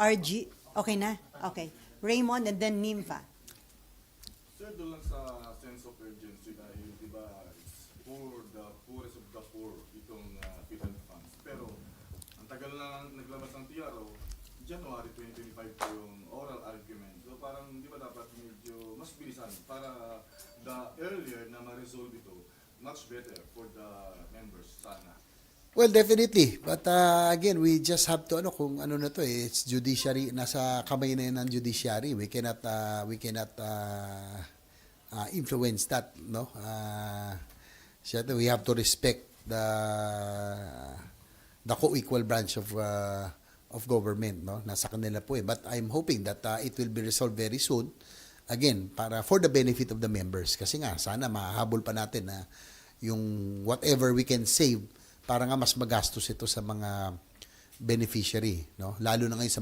RG, okay na? Okay. Raymond and then Nympha. Sir, doon lang sa sense of urgency dahil, di ba, it's for the poorest of the poor itong uh, federal funds. Pero, ang tagal na naglabas ng TRO, January 2025 pa yung oral argument. So parang, di ba dapat medyo mas bilisan para the earlier na ma-resolve ito, much better for the. Well, definitely. But uh, again, we just have to ano kung ano na to eh, it's judiciary nasa kamay na yun ng judiciary. We cannot uh, we cannot uh, uh, influence that, no? Uh, we have to respect the the co-equal branch of uh, of government, no? Nasa kanila po eh. But I'm hoping that uh, it will be resolved very soon. Again, para for the benefit of the members kasi nga sana mahabol pa natin na yung whatever we can save para nga mas magastos ito sa mga beneficiary, no? Lalo na ngayon sa